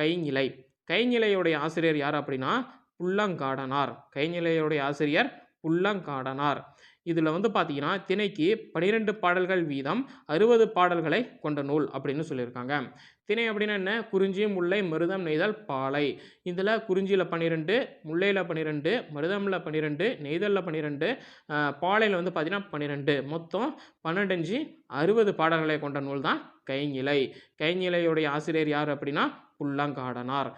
கைநிலை. கைநிலையுடைய ஆசிரியர் யார் அப்படின்னா? புல்லங்காடனார் கைநிலையுடைய ஆசிரியர் புல்லங்காடனார் இதில் வந்து பார்த்தீங்கன்னா திணைக்கு பனிரெண்டு பாடல்கள் வீதம் அறுபது பாடல்களை கொண்ட நூல் அப்படின்னு சொல்லியிருக்காங்க. திணை அப்படின்னா என்ன? குறிஞ்சி முல்லை மருதம் நெய்தல் பாலை. இதில் குறிஞ்சியில் பன்னிரெண்டு முல்லையில் பன்னிரெண்டு மருதமில் பன்னிரெண்டு நெய்தலில் பன்னிரெண்டு பாலையில் வந்து பார்த்திங்கன்னா பன்னிரெண்டு மொத்தம் பன்னெண்டஞ்சு அறுபது பாடல்களை கொண்ட நூல் தான் கைநிலை. கைநிலையுடைய ஆசிரியர் யார் அப்படின்னா? புல்லங்காடனார்.